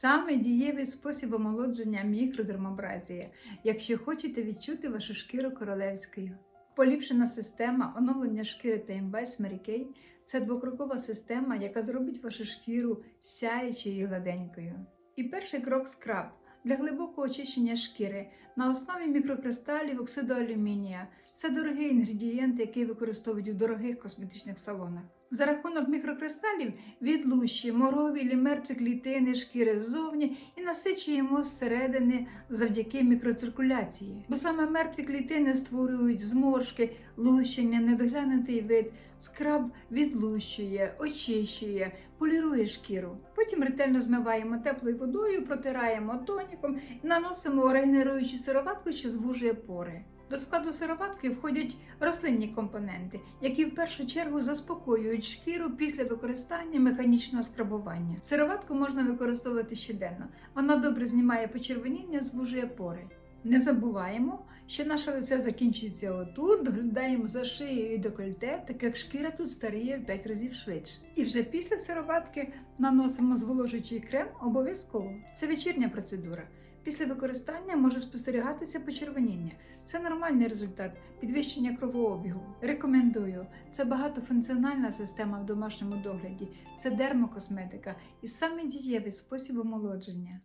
Саме дієвий спосіб омолодження мікродермабразія, якщо хочете відчути вашу шкіру королевською. Поліпшена система оновлення шкіри TMBS Mary Kay – це двокрокова система, яка зробить вашу шкіру сяючою і гладенькою. І перший крок скраб для глибокого очищення шкіри на основі мікрокристалів оксиду алюмінія. Це дорогий інгредієнт, який використовують у дорогих косметичних салонах. За рахунок мікрокристалів відлущує морові чи мертві клітини шкіри ззовні і насичуємо зсередини завдяки мікроциркуляції. Бо саме мертві клітини створюють зморшки, лущення, недоглянутий вид. Скраб відлущує, очищує, полірує шкіру. Потім ретельно змиваємо теплою водою, протираємо тоніком наносимо регенеруючу сироватку, що звужує пори. До складу сироватки входять рослинні компоненти, які в першу чергу заспокоюють шкіру після використання механічного скрабування. Сироватку можна використовувати щоденно. Вона добре знімає почервоніння, звужує пори. Не забуваємо, що наше лице закінчується отут, доглядаємо за шиєю і декольте, так як шкіра тут старіє в 5 разів швидше. І вже після сироватки наносимо зволожуючий крем обов'язково. Це вечірня процедура. Після використання може спостерігатися почервоніння. Це нормальний результат підвищення кровообігу. Рекомендую. Це багатофункціональна система в домашньому догляді, це дермокосметика і саме дієвий спосіб омолодження.